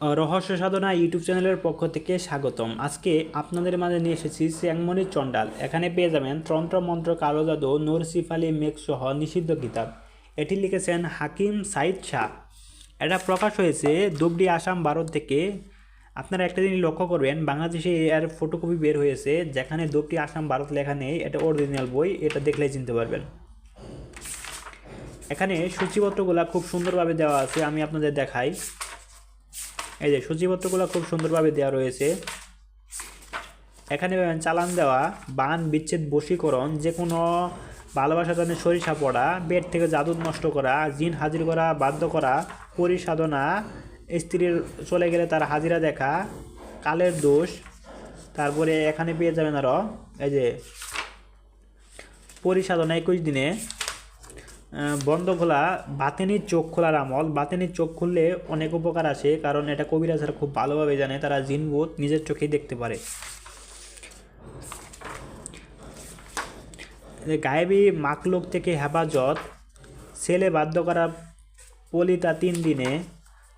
রহস্য সাধনা ইউটিউব চ্যানেলের পক্ষ থেকে স্বাগতম। আজকে আপনাদের মাঝে নিয়ে এসেছি চ্যাংমণি চণ্ডাল। এখানে পেয়ে যাবেন তন্ত্র, মন্ত্র, কালো জাদু নরসিফ আলী মেঘ সহ নিষিদ্ধ কিতাব। এটি লিখেছেন হাকিম সাইদ শাহ। এটা প্রকাশ হয়েছে দুবডি আসাম ভারত থেকে। আপনারা একটা জিনিস লক্ষ্য করবেন, বাংলাদেশে এর ফটোকপি বের হয়েছে, যেখানে দুবডি আসাম ভারত লেখা নেই, এটা অরিজিনাল বই, এটা দেখলেই চিনতে পারবেন। এখানে সূচিপত্রগুলো খুব সুন্দরভাবে দেওয়া আছে, আমি আপনাদের দেখাই। এই যে সূচিপত্রগুলো খুব সুন্দরভাবে দেওয়া রয়েছে। এখানে চালান দেওয়া, বান, বিচ্ছেদ, বশীকরণ যে কোনো ভালোবাসা জানে সরিষা পড়া, বেড থেকে জাদু নষ্ট করা, জিন হাজির করা, বাধ্য করা, পরিসাধনা, স্ত্রীর চলে গেলে তার হাজিরা দেখা, কালের দোষ, তারপরে এখানে পেয়ে যাবেন আরও এই যে পরিসাধনা একুশ দিনে। বন্ধ খোলা বাতেনির চোখ খোলার আমল। বাতেনির চোখ খুললে অনেক উপকার আসে, কারণ এটা কবিরাজরা খুব ভালোভাবে জানে, তারা জিনভূত নিজের চোখেই দেখতে পারে। গায়েবী মাকলুক থেকে হেফাজত ছেলে বাধ্য করা পলিতা তিন দিনে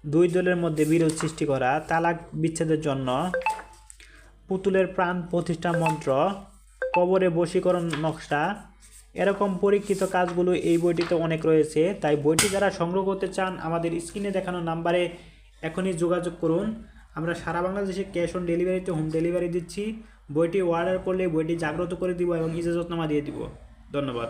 দুই দলের মধ্যে বিরোধ সৃষ্টি করা, তালাক বিচ্ছেদের জন্য পুতুলের প্রাণ প্রতিষ্ঠা মন্ত্র, কবরে বশীকরণ নকশা এরকম পরীক্ষিত কাজগুলো এই বইটিতে অনেক রয়েছে। তাই বইটি যারা সংগ্রহ করতে চান, আমাদের স্ক্রিনে দেখানো নাম্বারে এখনই যোগাযোগ করুন। আমরা সারা বাংলাদেশে ক্যাশ অন ডেলিভারিতে হোম ডেলিভারি দিচ্ছি। বইটি অর্ডার করলে বইটি জাগ্রত করে দিব এবং ইজাজতনামা দিয়ে দিব। ধন্যবাদ।